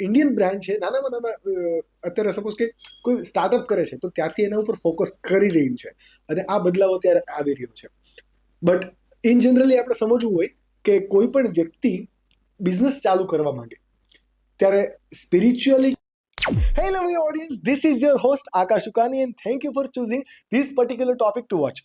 Indian brand છે નાનામાં નાના અત્યારે સપોઝ કે કોઈ સ્ટાર્ટઅપ કરે છે તો ત્યાંથી એના ઉપર ફોકસ કરી રહ્યું છે અને આ બદલાવ અત્યારે આવી રહ્યો છે બટ ઇન જનરલી આપણે સમજવું હોય કે કોઈ પણ વ્યક્તિ બિઝનેસ ચાલુ કરવા માંગે ત્યારે spiritually hello my audience this is your host Akash Ukani, and thank you for choosing this particular topic to watch.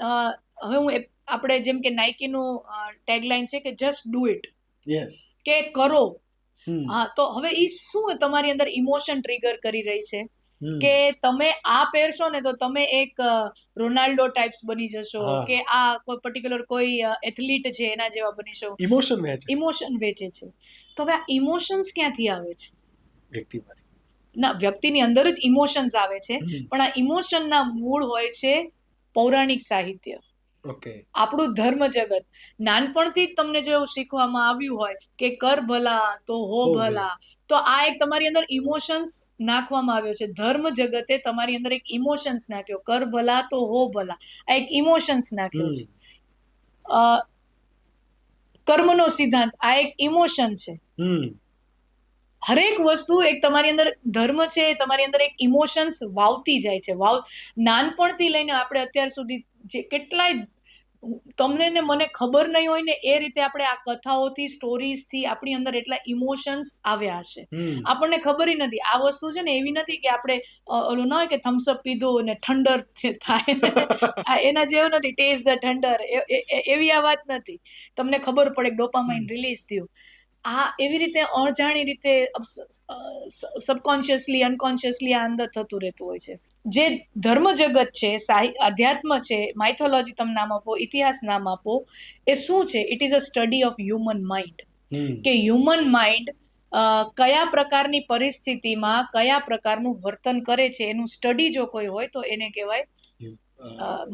હવે હું આપણે જેમ કે નાઇકીનું ટેગલાઇન છે કે જસ્ટ ડુ ઇટ યસ કે કરો. હા તો હવે એ શું તમારી અંદર ઇમોશન ટ્રિગર કરી રહી છે. કે તમે આ પહેરશો ને તો તમે એક રોનાલ્ડો ટાઈપ્સ બની જશો. કે આ કોઈ પર્ટિક્યુલર કોઈ એથલીટ છે એના જેવા બનીશો ઇમોશન વેચે ઇમોશન વેચે છે. તો હવે આ ઇમોશન્સ ક્યાંથી આવે છે? વ્યક્તિમાંથી. ના વ્યક્તિની અંદર જ ઇમોશન્સ આવે છે. પણ આ ઇમોશનના મૂળ હોય છે પૌરાણિક સાહિત્ય. આપણું ધર્મ જગત. નાનપણથી જ તમને જો એવું શીખવામાં આવ્યું હોય કે કર ભલા તો હો ભલા. તો આ એક તમારી અંદર ઇમોશન્સ નાખવામાં આવ્યો છે. ધર્મ જગતે તમારી અંદર એક ઇમોશન્સ નાખ્યો. કર ભલા તો હો ભલા. આ એક ઇમોશન્સ નાખ્યો છે. અ, કર્મનો સિદ્ધાંત આ એક ઇમોશન છે. હરેક વસ્તુ એક તમારી અંદર ધર્મ છે તમારી અંદર એક ઇમોશન્સ વાવતી જાય છે. વાવ નાનપણથી લઈને આપણે અત્યાર સુધી જે કેટલાય તમને ને મને ખબર નહીં હોય ને એ રીતે આપણે આ કથાઓથી સ્ટોરીઝથી આપણી અંદર એટલા ઇમોશન્સ આવ્યા હશે. આપણને ખબર નથી. આ વસ્તુ છે ને એવી નથી કે આપણે ઓલું ના હોય કે થમ્સઅપ પીધું અને ઠંડર થાય. એના જેવું નથી. ટેસ્ટ ધ ઠંડર એવી આ વાત નથી. તમને ખબર પડે ડોપામાઇન રિલીઝ થયું. આ એવી રીતે અણજાણી રીતે સબકોન્શિયસલી અનકોન્શિયસલી આ અંદર થતું રહેતું હોય છે. જે ધર્મ જગત છે સાહિત્ય અધ્યાત્મ છે માઇથોલોજી તમે નામ આપો ઇતિહાસ નામ આપો એ શું છે? It is a study of human mind કે હ્યુમન માઇન્ડ કયા પ્રકારની પરિસ્થિતિમાં કયા પ્રકારનું વર્તન કરે છે એનું સ્ટડી જો કોઈ હોય તો એને કહેવાય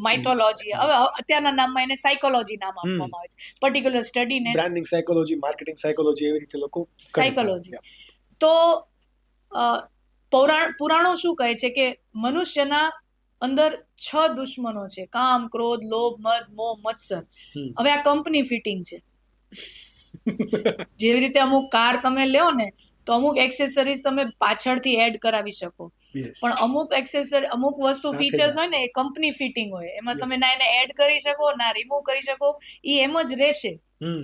માઇથોલોજી હવે અત્યારના નામમાં એને સાયકોલોજી નામ આપવામાં આવે છે. પર્ટિક્યુલર સ્ટડીને બ્રાન્ડિંગ સાયકોલોજી માર્કેટિંગ સાયકોલોજી એવી રીતે લોકો સાયકોલોજી તો પૌરાણ પુરાણો શું કહે છે કે મનુષ્યના અંદર છ દુશ્મનો છે. કામ ક્રોધ લોભ મદ મોહ મત્સર. હવે આ કંપની ફિટિંગ છે. જેવી રીતે અમુક કાર તમે લ્યો ને તો અમુક એક્સેસરીઝ તમે પાછળથી એડ કરાવી શકો. પણ અમુક એક્સેસરી અમુક વસ્તુ ફીચર્સ હોય ને એ કંપની ફિટિંગ હોય. એમાં તમે ના એને એડ કરી શકો ના રિમૂવ કરી શકો એ એમ જ રહેશે. હમ.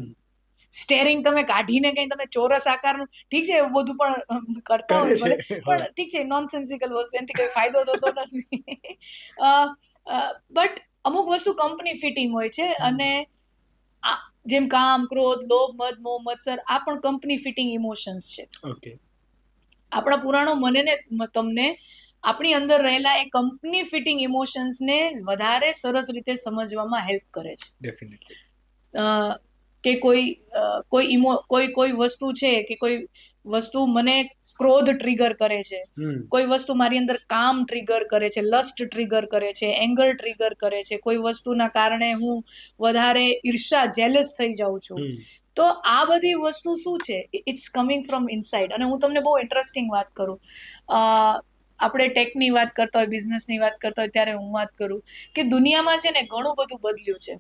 સ્ટેરિંગ તમે કાઢીને કઈ તમે ચોરસ આકારનું ઠીક છે એવું બધું પણ કરતા હોય છે. ભલે. પણ ઠીક છે નોનસેન્સિકલ વસ્તુ એનાથી કોઈ ફાયદો થતો નથી. બટ અમુક વસ્તુ કંપની ફિટિંગ હોય છે અને જેમ કામ ક્રોધ લોભ મદ મોહ મત્સર આ પણ કંપની ફિટિંગ ઇમોશન્સ છે. ઓકે આપણા પુરાણો મને ને તમને આપણી અંદર રહેલા એ કંપની ફિટિંગ ઇમોશન્સને વધારે સરસ રીતે સમજવામાં હેલ્પ કરે છે. ડેફિનેટલી કે કોઈ કોઈ ઇમો કોઈ કોઈ વસ્તુ છે કે કોઈ વસ્તુ મને ક્રોધ ટ્રિગર કરે છે. કોઈ વસ્તુ મારી અંદર કામ ટ્રિગર કરે છે લસ્ટ ટ્રિગર કરે છે એંગર ટ્રિગર કરે છે કોઈ વસ્તુના કારણે હું વધારે ઈર્ષા જેલસ થઈ જાઉં છું. તો આ બધી વસ્તુ શું છે? ઇટ્સ કમિંગ ફ્રોમ ઇનસાઇડ અને હું તમને બહુ ઇન્ટરેસ્ટિંગ વાત કરું. અ, આપણે ટેકની વાત કરતા હોય બિઝનેસની વાત કરતા હોય ત્યારે હું વાત કરું કે દુનિયામાં છે ને ઘણું બધું બદલ્યું છે.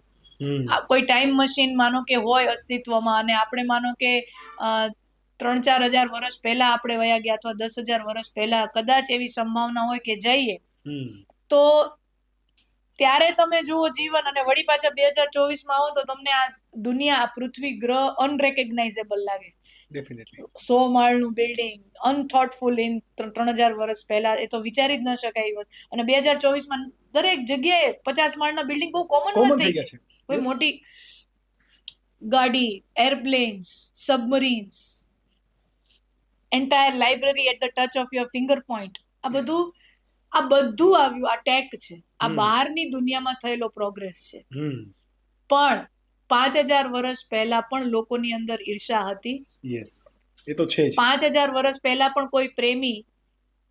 કોઈ ટાઈમ મશીન માનો કે હોય અસ્તિત્વમાં અને આપણે માનો કે ત્રણ ચાર હજાર વર્ષ પહેલા આપણે વયા ગયા અથવા દસ હજાર વર્ષ પહેલા કદાચ એવી સંભાવના હોય કે જઈએ. તો ત્યારે તમે જુઓ જીવન અને વળી પાછા બે હજાર ચોવીસમાં આવો તો તમને આ દુનિયા આ પૃથ્વી ગ્રહ અનરેકગ્નાઇઝેબલ લાગે. સો માળનું બિલ્ડિંગ અનથોટફુલ ઇન ત્રણ હજાર વર્ષ પહેલા એ તો વિચારી જ ન શકાય વસ્તુ અને બે હજાર ચોવીસમાં દરેક જગ્યાએ પચાસ માળના બિલ્ડિંગ બહુ કોમન થઈ ગયા છે. કોઈ મોટી ગાડી airplanes submarines entire library at the touch of your finger point આ બધું આ બધું આવ્યું આ ટેક છે. આ બહારની દુનિયામાં થયેલો પ્રોગ્રેસ છે. પણ પાંચ હજાર વર્ષ પહેલા પણ લોકોની અંદર ઈર્ષા હતી. યસ એ તો છે પાંચ હજાર વર્ષ પહેલા પણ કોઈ પ્રેમી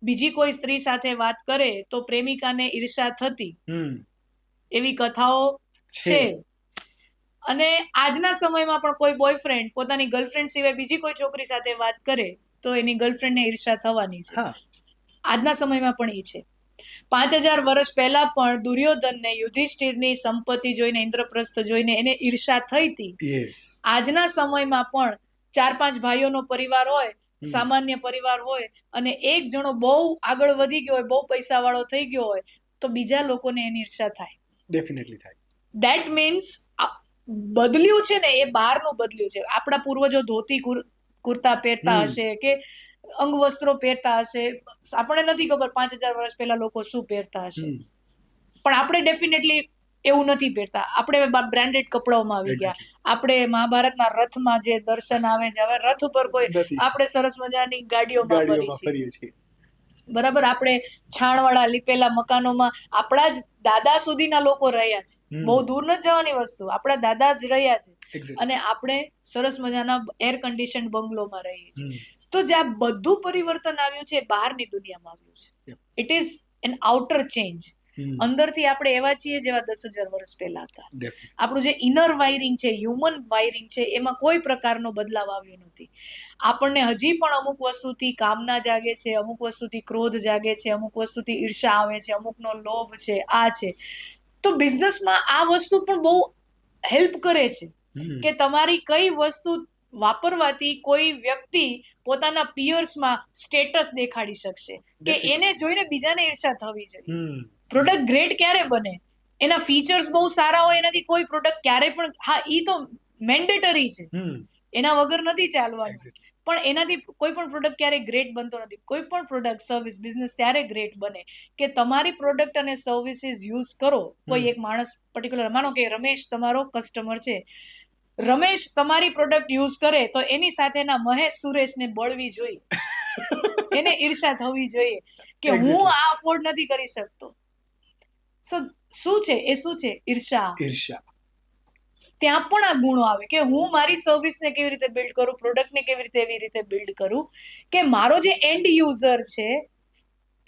બીજી કોઈ સ્ત્રી સાથે વાત કરે તો પ્રેમિકાને ઈર્ષા થતી. હમ. એવી કથાઓ છે. અને આજના સમયમાં પણ કોઈ બોયફ્રેન્ડ પોતાની ગર્લફ્રેન્ડ સિવાય બીજી કોઈ છોકરી સાથે વાત કરે તો એની ગર્લફ્રેન્ડને ઈર્ષા થવાની છે. આજના સમયમાં પણ એ છે. પાંચ હજાર વર્ષ પહેલા પણ દુર્યોધનને યુધિષ્ઠિરની સંપત્તિ જોઈને ઇન્દ્રપ્રસ્થ જોઈને એને ઈર્ષા થઈ હતી. આજના સમયમાં પણ ચાર પાંચ ભાઈઓનો પરિવાર હોય સામાન્ય પરિવાર હોય અને એક જણો બહુ આગળ વધી ગયો હોય બહુ પૈસા વાળો થઈ ગયો હોય તો બીજા લોકોને એની ઈર્ષા થાય. ડેફિનેટલી થાય. દેટ મીન્સ બદલ્યું છે ને એ બહારનું બદલ્યું છે. આપણા પૂર્વજો ધોતી કુર- કુર્તા પહેરતા હશે કે અંગવસ્ત્રો પહેરતા હશે. આપણે નથી ખબર પાંચ હજાર વર્ષ પહેલા લોકો શું પહેરતા હશે. પણ આપણે ડેફિનેટલી એવું નથી પહેરતા. આપણે બ્રાન્ડેડ કપડાઓમાં આવી ગયા. આપણે મહાભારતના રથમાં જે દર્શન આવે છે હવે રથ ઉપર કોઈ આપણે સરસ મજાની ગાડીઓમાં ફરી ફરીએ છીએ. બરાબર? આપણે છાણવાળા લીપેલા મકાનોમાં આપણા જ દાદા સુધીના લોકો રહ્યા છે. બહુ દૂર ન જવાની વસ્તુ. આપણા દાદા જ રહ્યા છે. અને આપણે સરસ મજાના એર કન્ડિશન બંગલોમાં રહીએ છીએ. તો જે આ બધું પરિવર્તન આવ્યું છે બહારની દુનિયામાં આવ્યું છે. It is an outer change. અંદરથી આપણે એવા છીએ જેવા દસ હજાર વર્ષ પહેલા હતા. આપણું જે ઇનર વાયરિંગ છે હ્યુમન વાયરિંગ છે એમાં કોઈ પ્રકારનો બદલાવ આવ્યો નથી. આપણને હજી પણ અમુક વસ્તુથી કામના જાગે છે અમુક વસ્તુથી ક્રોધ જાગે છે અમુક વસ્તુથી ઈર્ષા આવે છે અમુકનો લોભ છે આ છે. તો બિઝનેસમાં આ વસ્તુ પણ બહુ હેલ્પ કરે છે કે તમારી કઈ વસ્તુ વાપરવાથી કોઈ વ્યક્તિ પોતાના પિયર્સમાં સ્ટેટસ દેખાડી શકશે. કે એને જોઈને બીજાને ઈર્ષા થવી જોઈએ. પ્રોડક્ટ ગ્રેટ ક્યારે બને? એના ફીચર્સ બહુ સારા હોય એનાથી કોઈ પ્રોડક્ટ ક્યારે પણ હા ઈ તો મેન્ડેટરી છે. એના વગર નથી ચાલવાનું. પણ એનાથી કોઈ પણ પ્રોડક્ટ ક્યારે ગ્રેટ બનતો નથી. કોઈ પણ પ્રોડક્ટ સર્વિસ બિઝનેસ ત્યારે ગ્રેટ બને. કે તમારી પ્રોડક્ટ અને સર્વિસીસ યુઝ કરો. કોઈ એક માણસ પર્ટિક્યુલર માનો કે રમેશ તમારો કસ્ટમર છે. રમેશ તમારી પ્રોડક્ટ યુઝ કરે તો એની સાથેના મહેશ સુરેશને બળવી જોઈએ. એને ઈર્ષા થવી જોઈએ કે હું આ અફોર્ડ નથી કરી શકતો. સો શું છે? એ શું છે? ઈર્ષા. ઈર્ષા. ત્યાં પણ આ ગુણો આવે કે હું મારી સર્વિસને કેવી રીતે બિલ્ડ કરું પ્રોડક્ટને કેવી રીતે એવી રીતે બિલ્ડ કરું કે મારો જે એન્ડ યુઝર છે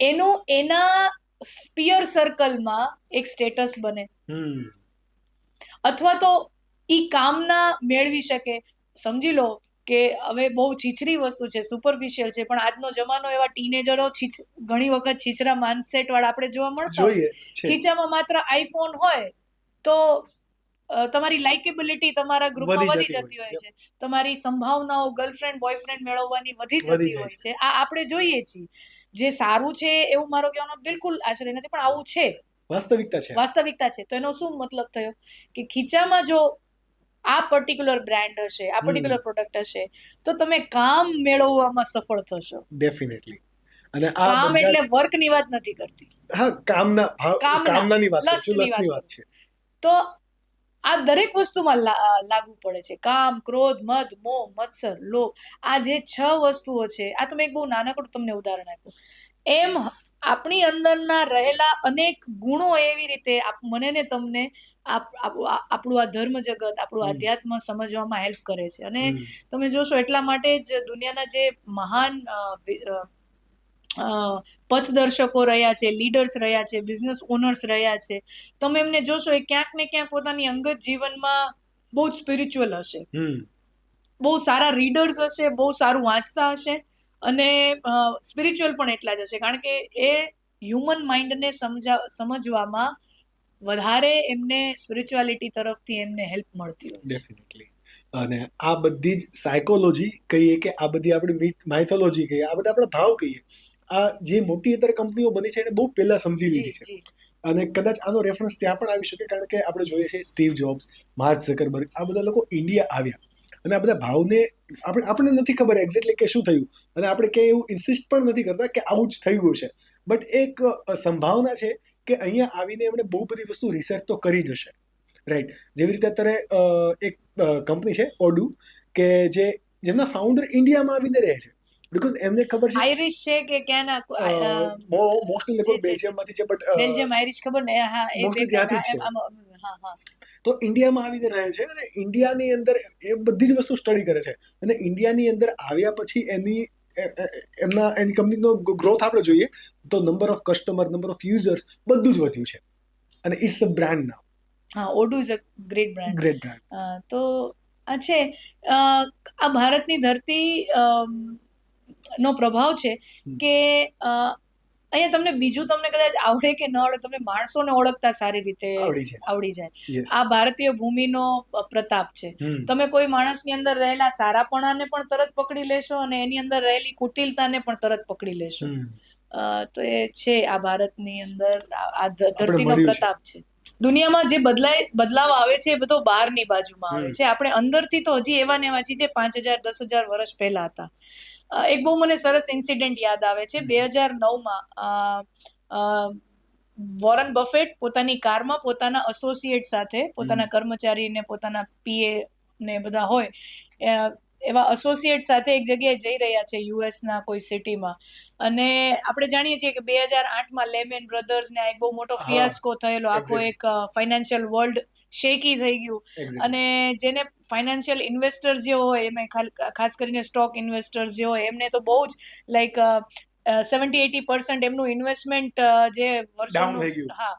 એનું એના સ્પિયર સર્કલમાં એક સ્ટેટસ બને. હમ. અથવા તો ઈ કામના મેળવી શકે. સમજી લો કે હવે બહુ છીછરી વસ્તુ છે સુપરફિશિયલ છે પણ આજનો જમાનો એવા ટીનેજરો છીછ ઘણી વખત છીછરા માઇન્ડસેટ વાળા આપણે જોવા મળતા. ખીચામાં માત્ર આઈફોન હોય તો તમારી લાઇકેબિલિટી તમારા ગ્રુપમાં વધી જતી હોય, છે. તમારી સંભાવનાઓ ગર્લફ્રેન્ડ બોયફ્રેન્ડ મેળવવાની વધી વધી જતી હોય છે. આ આપણે જોઈએ છીએ. જે સારું છે એવું મારો કહેવાનો બિલકુલ આશ્રય નથી પણ આવું છે. વાસ્તવિકતા છે. વાસ્તવિકતા છે. તો એનો શું મતલબ થયો? કે ખીચામાં જો આ પર્ટિક્યુલર બ્રાન્ડ હશે આ પર્ટિક્યુલર પ્રોડક્ટ હશે તો તમે કામ મેળવવામાં સફળ થશો. ડેફિનેટલી અને આ કામ એટલે વર્ક વર્કની વાત નથી કરતી. હા કામના કામનાની વાત છે લસની વાત. છે. તો આ દરેક વસ્તુમાં લાગુ પડે છે. કામ ક્રોધ મદ મોહ મત્સર લોભ. આ જે છ વસ્તુઓ છે આ તમે એક બહુ નાનકડું તમને ઉદાહરણ આપ્યું. એમ આપણી અંદરના રહેલા અનેક ગુણો એવી રીતે મને ને તમને આપણું આ ધર્મ જગત આપણું આધ્યાત્મ સમજવામાં હેલ્પ કરે છે. અને તમે જોશો એટલા માટે જ દુનિયાના જે મહાન પથદર્શકો રહ્યા છે લીડર્સ રહ્યા છે બિઝનેસ ઓનર્સ રહ્યા છે તમે એમને જોશો એ ક્યાંક ને ક્યાંક પોતાની અંગત જીવનમાં બહુ જ સ્પિરિચ્યુઅલ હશે. બહુ સારા રીડર્સ હશે બહુ સારું વાંચતા હશે અને સ્પિરિચ્યુઅલ પણ એટલા જ હશે. કારણ કે એ હ્યુમન માઇન્ડને સમજા સમજવામાં વધારે એમને સ્પિરિચ્યુઆલિટી તરફથી એમને હેલ્પ મળતી હોય ડેફિનેટલી અને આ બધી જ સાયકોલોજી કહીએ કે આ બધી આપણી માઇથોલોજી કહીએ આ બધા આપણા ભાવ કહીએ આ જે મોટી અત્યારે કંપનીઓ બની છે એને બહુ પહેલા સમજી લીધી છે. અને કદાચ આનો રેફરન્સ ત્યાં પણ આવી શકે કારણ કે આપણે જોઈએ છીએ સ્ટીવ જોબ્સ માર્ક ઝકરબર્ગ આ બધા લોકો ઇન્ડિયા આવ્યા. અને આ બધા ભાવને આપણે આપણને નથી ખબર એક્ઝેક્ટલી કે શું થયું. અને આપણે ક્યાંય એવું ઇન્સિસ્ટ પણ નથી કરતા કે આવું જ થયું છે બટ એક સંભાવના છે કે અહીંયા આવીને એમણે બહુ બધી વસ્તુ રિસર્ચ તો કરી જ હશે રાઈટ જેવી રીતે અત્યારે એક કંપની છે ઓડુ કે જે જેમના ફાઉન્ડર ઇન્ડિયામાં આવીને રહે છે બીકોઝ એમને ખબર છે આયરિશ છે કે ક્યાંના મોસ્ટલી લોકો. બેલ્જિયમમાંથી છે બટ બેલ્જિયમ આયરિશ ખબર ને હા એ ત્યાંથી છે. હા હા તો ઇન્ડિયામાં આવીને રહે છે અને ઇન્ડિયાની અંદર એ બધી જ વસ્તુ સ્ટડી કરે છે અને ઇન્ડિયાની અંદર આવ્યા પછી એની એમના એની કંપનીનો ગ્રોથ આપણે જોઈએ તો number of customer number of users બધું જ વધ્યું છે. અને ઇટ્સ અ બ્રાન્ડ નાવ હા Audi is a great brand great brand તો આ છે આ ભારતની ધરતી નો પ્રભાવ છે કે અહીંયા તમને બીજું તમને કદાચ આવડે કે ન આવડે તમને માણસોને ઓળખતા સારી રીતે આવડી જાય. આ ભારતીય ભૂમિનો પ્રતાપ છે. તમે કોઈ માણસની અંદર રહેલા સારાપણાને પણ તરત પકડી લેશો અને એની અંદર રહેલી કુટિલતાને પણ તરત પકડી લેશો. તો એ છે આ ભારતની અંદર આ ધરતીનો પ્રતાપ છે. દુનિયામાં જે બદલાય બદલાવ આવે છે એ બધો બહારની બાજુમાં આવે છે. આપણે અંદરથી તો હજી એવા ને એવા છીએ જે પાંચ હજાર દસ હજાર વર્ષ પહેલા હતા. એક બહુ મને સરસ ઇન્સિડન્ટ યાદ આવે છે. બે હજાર નવમાં વોરન બફેટ પોતાની કારમાં પોતાના એસોસિએટ સાથે પોતાના કર્મચારીને પોતાના પીએ ને બધા હોય એવા એસોસિએટ સાથે એક જગ્યાએ જઈ રહ્યા છે યુએસના કોઈ સિટીમાં. અને આપણે જાણીએ છીએ કે બે હજાર આઠમાં લેમેન બ્રધર્સ ને એક બહુ મોટો ફિયાસ્કો થયેલો આખો એક ફાઇનાન્શિયલ વર્લ્ડ શેકી થઈ ગયું. અને જેને ફાઇનાન્શિયલ ઇન્વેસ્ટર્સ જે હોય એમાં ખાસ કરીને સ્ટોક ઇન્વેસ્ટર્સ જે હોય એમને તો બહુ જ લાઈક સેવન્ટી એટી પર્સન્ટ એમનું ઇન્વેસ્ટમેન્ટ જે વર્ષોનું હા.